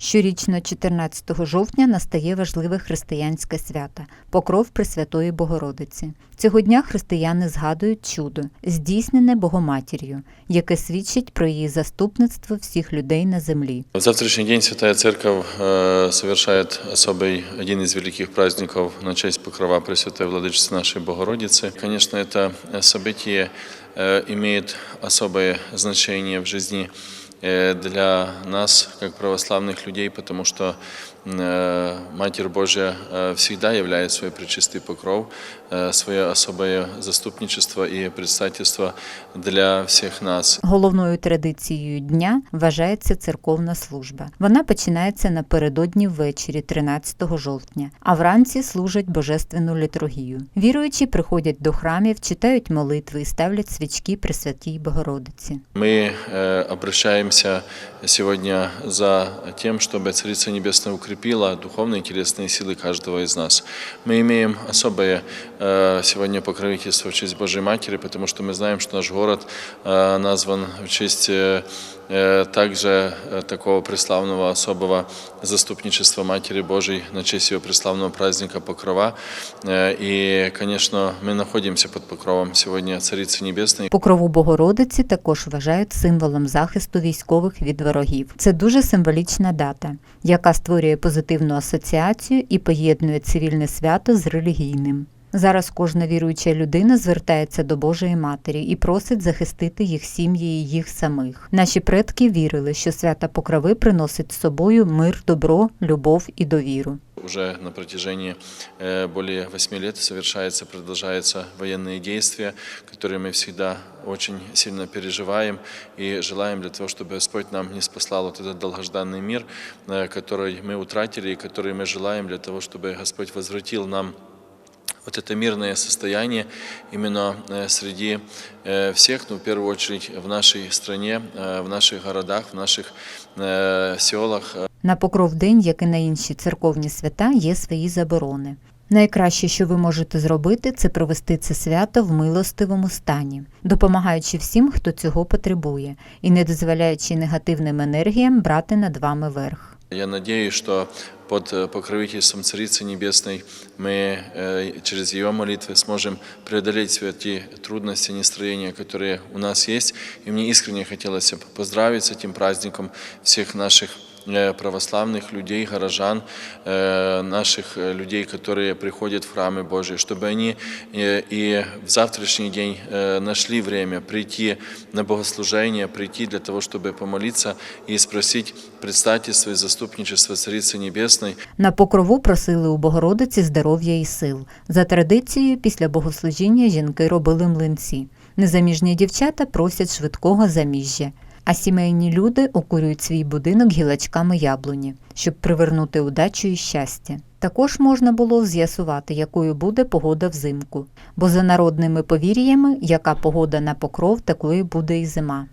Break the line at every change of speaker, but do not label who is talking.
Щорічно, 14 жовтня, настає важливе християнське свято Покров Пресвятої Богородиці. Цього дня християни згадують чудо, здійснене Богоматір'ю, яке свідчить про її заступництво всіх людей на землі.
В завтрашний день Святая Церковь э, совершает особый, один из великих праздников на честь Покрова Пресвятой Владычицы нашей Богородицы. Конечно, это событие э, имеет особое значение в жизни э, для нас, как православных людей, потому что э, Матерь Божья э, всегда являет свой пречистый покров, э, свое особое заступничество и предстательство для всех нас.
Головною традицією дня вважається церковна служба. Вона починається напередодні ввечері 13 жовтня, а вранці служать божественну літургію. Віруючі приходять до храмів, читають молитви і ставлять свічки Пресвятій Богородиці.
Мы э, обращаемся сегодня за тем, чтобы Царица Небесная укрепила духовные и телесные силы каждого из нас. Мы имеем особое э, сегодня покровительство в честь Божьей Матери, потому что мы знаем, что наш город э, назван в честь э, э, также э, такого преславного особого заступничества Матери Божией на честь ее преславного праздника Покрова. Э, И, конечно, мы находимся под покровом сегодня Царицы Небесной.
Покрову Богородиці також вважають символом захисту військових від ворогів. Це дуже символічна дата, яка створює позитивну асоціацію і поєднує цивільне свято з релігійним. Зараз кожна віруюча людина звертається до Божої Матері і просить захистити їх сім'ї і їх самих. Наші предки вірили, що свята покрови приносить з собою мир, добро, любов і довіру.
Уже на протяжении э, более восьми лет совершается, продолжаются военные действия, которые мы всегда очень сильно переживаем и желаем для того, чтобы Господь нам не спаслал вот этот долгожданный мир, э, который мы утратили и который мы желаем для того, чтобы Господь возвратил нам вот это мирное состояние именно э, среди э, всех, ну, в первую очередь в нашей стране, э, в наших городах, в наших э, селах,
На покров день, як і на інші церковні свята, є свої заборони. Найкраще, що ви можете зробити, це провести це свято в милостивому стані, допомагаючи всім, хто цього потребує, і не дозволяючи негативним енергіям брати над вами верх.
Я надеюсь, что под э, покровительством Царицы Небесной мы э, через ее молитвы сможем преодолеть все эти трудности, нестроения, которые у нас есть. И мне искренне хотелось бы поздравить с этим праздником всех наших э, православных людей, горожан, э, наших э, людей, которые приходят в храмы Божьи, чтобы они э, и в завтрашний день э, нашли время прийти на богослужение, прийти для того, чтобы помолиться и спросить предстательство и заступничество Царицы Небесной,
На покрову просили у Богородиці здоров'я і сил. За традицією, після богослужіння жінки робили млинці. Незаміжні дівчата просять швидкого заміжжя. А сімейні люди окурюють свій будинок гілочками яблуні, щоб привернути удачу і щастя. Також можна було з'ясувати, якою буде погода взимку, бо за народними повір'ями, яка погода на покров, такою буде і зима.